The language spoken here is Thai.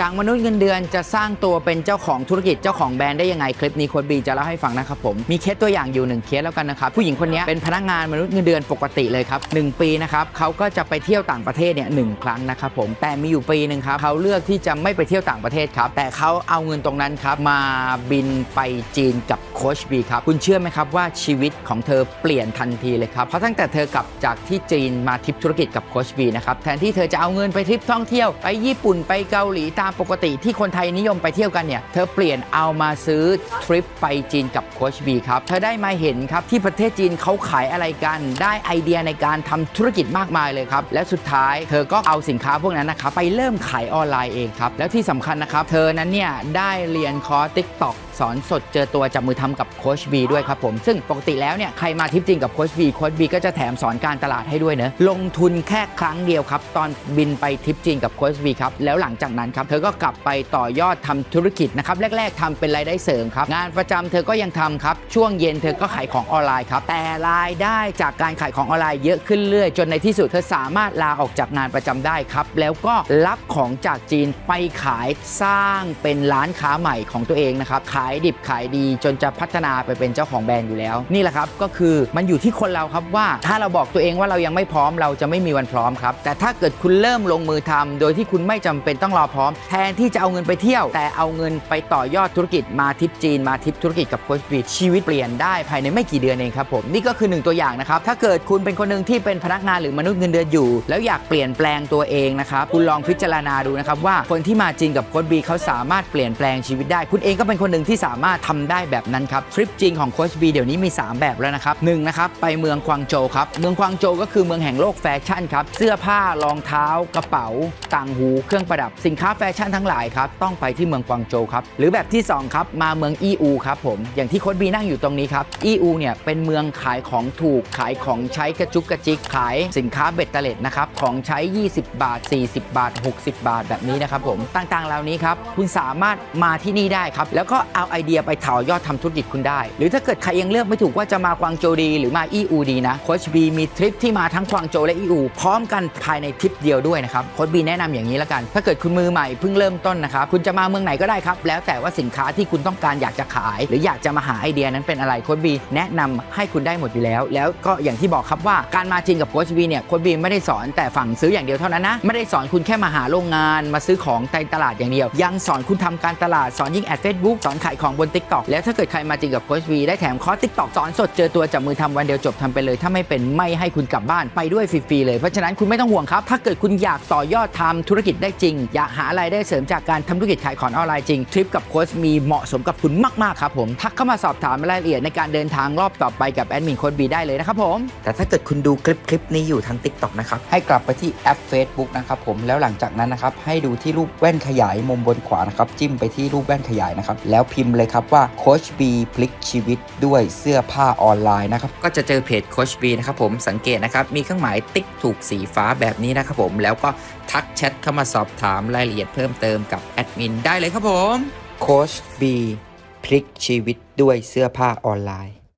จากมนุษย์เงินเดือนจะสร้างตัวเป็นเจ้าของธุรกิจเจ้าของแบรนด์ได้ยังไง คลิปนี้โค้ดบีจะเล่าให้ฟังนะครับผม มีเคสตัวอย่างอยู่หนึ่งเคสแล้วกันนะครับ ผู้หญิงคนนี้เป็นพนักงานมนุษย์เงินเดือนปกติเลยครับหนึ่งปีนะครับเขาก็จะไปเที่ยวต่างประเทศเนี่ยหนึ่งครั้งนะครับผมแต่มีอยู่ปีหนึ่งครับเขาเลือกที่จะไม่ไปเที่ยวต่างประเทศครับแต่เขาเอาเงินตรงนั้นครับมาบินไปจีนกับโค้ชบีครับคุณเชื่อไหมครับว่าชีวิตของเธอเปลี่ยนทันทีเลยครับเพราะตั้งแต่เธอกลับจากที่จีนมาทริปธุรกิจกับโค้ชบีนะครับแทนที่เธอจะเอาเงินไปทริปท่องเที่ยวไปญี่ปุ่นไปเกาหลีตามปกติที่คนไทยนิยมไปเที่ยวกันเนี่ย เธอเปลี่ยนเอามาซื้อทริปไปจีนกับโคชบีครับ เธอได้มาเห็นครับที่ประเทศจีนเขาขายอะไรกัน ได้ไอเดียในการทำธุรกิจมากมายเลยครับ และสุดท้ายเธอก็เอาสินค้าพวกนั้นนะครับไปเริ่มขายออนไลน์เองครับ แล้วที่สำคัญนะครับ เธอนั้นเนี่ยได้เรียนคอร์สติ๊กต็อกสอนสดเจอตัวจับมือทำกับโคชบีด้วยครับผม ซึ่งปกติแล้วเนี่ยใครมาทริปจริงกับโคชบีโคชบีก็จะแถมสอนการตลาดให้ด้วยเนอะลงทุนแค่ครั้งเดียวครับตอนบินไปทริปจีนกับโคชบีครับแล้วหลังจากนั้นครับธอก็กลับไปต่อยอดทำธุรกิจนะครับ แรก ๆทำเป็นรายได้เสริมครับ งานประจำเธอก็ยังทำครับ ช่วงเย็นเธอก็ขายของออนไลน์ครับ แต่รายได้จากการขายของออนไลน์เยอะขึ้นเรื่อย จนในที่สุดเธอสามารถลาออกจากงานประจำได้ครับ แล้วก็รับของจากจีนไปขายสร้างเป็นร้านค้าใหม่ของตัวเองนะครับ ขายดิบขายดีจนจะพัฒนาไปเป็นเจ้าของแบรนด์อยู่แล้ว นี่แหละครับก็คือมันอยู่ที่คนเราครับว่า ถ้าเราบอกตัวเองว่าเรายังไม่พร้อมเราจะไม่มีวันพร้อมครับแต่ถ้าเกิดคุณเริ่มลงมือทำโดยที่คุณไม่จำเป็นต้องรอพร้อมแทนที่จะเอาเงินไปเที่ยว แต่เอาเงินไปต่อยอดธุรกิจมาทริปจีนมาทริปธุรกิจกับโค้ชบีชีวิตเปลี่ยนได้ภายในไม่กี่เดือนเองครับผมนี่ก็คือหนึ่งตัวอย่างนะครับถ้าเกิดคุณเป็นคนหนึ่งที่เป็นพนักงานหรือมนุษย์เงินเดือนอยู่ แล้วอยากเปลี่ยนแปลงตัวเองนะครับคุณลองพิจารณาดูนะครับว่าคนที่มาจีนกับโค้ชบีเขาสามารถเปลี่ยนแปลงชีวิตได้ คุณเองก็เป็นคนหนึ่งที่สามารถทำได้แบบนั้นครับทริปจีนของโค้ชบีเดี๋ยวนี้มี 3 แบบแล้วนะครับหนึ่งนะครับไปเมืองกวางโจครับเมืองกวางโจก็คือเมืองแห่งโลกแฟชั่นครับเสื้อผ้ารองเท้ากระเป๋าต่างหูเครื่องประดับสินค้าแฟชั่นทั้งหลายครับต้องไปที่เมืองกวางโจวครับหรือแบบที่สองครับ มาเมืองอีอูครับผมอย่างที่โค้ชบีนั่งอยู่ตรงนี้ครับอีอูเนี่ยเป็นเมืองขายของถูกขายของใช้กระจุกกระจิกขายสินค้าเบ็ดเตล็ดนะครับของใช้ 20 บาท 40 บาท 60 บาทแบบนี้นะครับผมต่างๆเหล่านี้ครับคุณสามารถมาที่นี่ได้ครับแล้วก็เอาไอเดียไปต่อยอดทำธุรกิจคุณได้ หรือถ้าเกิดใครยังเลือกไม่ถูกว่าจะมากวางโจวดี หรือมาอีอูดีนะโค้ชบีมีทริปที่มาทั้งกวางโจวและอีอูพร้อมกันภายในทริปเดียวด้วยนะครับโค้ชบีแนะนำอย่างนี้ล้วกัน ถ้าเกิดคุณมือใหม่เพิ่งเริ่มต้นนะครับ คุณจะมาเมืองไหนก็ได้ครับ แล้วแต่ว่าสินค้าที่คุณต้องการอยากจะขาย หรืออยากจะมาหาไอเดียนั้นเป็นอะไรโค้ชบีแนะนำให้คุณได้หมดอยู่แล้ว แล้วก็อย่างที่บอกครับว่าการมาจริงกับโค้ชบีเนี่ยโค้ชบีไม่ได้สอนแต่ฝั่งซื้ออย่างเดียวเท่านั้นนะไม่ได้สอนคุณแค่มาหาโรงงานมาซื้อของในตลาดอย่างเดียว ยังสอนคุณทำการตลาดสอนยิงแอดเฟซบุ๊กสอนขายของบน t ิ k t o k แล้วถ้าเกิดใครมาจริงกับโค้ชบีได้แถมคอร์ส t ิ k t o k สอนสดเจอตัวจับมือทำวันเดียวจบทำไปเลย ถ้าไม่เป็นไม่ให้คุณกลับบ้านไปด้วยฟรีๆเลยเพราะฉะนั้นคุณไม่ต้องห่วงครับ ถ้าเกิดคุณอยากต่อยอดทำธุรกิจได้จริง อยากหารายได้เสริมจากการทำธุรกิจขายของออนไลน์จริง ทริปกับโค้ชมีเหมาะสมกับคุณมากๆครับผม ทักเข้ามาสอบถามรายละเอียดในการเดินทางรอบต่อไปกับแอดมินโค้ชบีได้เลยนะครับผม แต่ถ้าเกิดคุณดูคลิปคลิปนี้อยู่ทาง TikTok นะครับ ให้กลับไปที่แอป Facebook นะครับผม แล้วหลังจากนั้นนะครับ ให้ดูที่รูปแว่นขยายมุมบนขวานะครับ จิ้มไปที่รูปแว่นขยายนะครับ แล้วพิมพ์เลยครับว่าโคชบีพลิกชีวิตด้วยเสื้อผ้าออนไลน์นะครับ ก็จะเจอเพจโคชบีนะครับผม สังเกตนะครับ มีเครื่องหมายติ๊กถูกสีฟ้าแบบนี้นะครับผม แล้วก็ทักแชทเข้ามาสอบถามรายละเอียดเพิ่มเติมกับแอดมินได้เลยครับผม โค้ชบีพลิกชีวิตด้วยเสื้อผ้าออนไลน์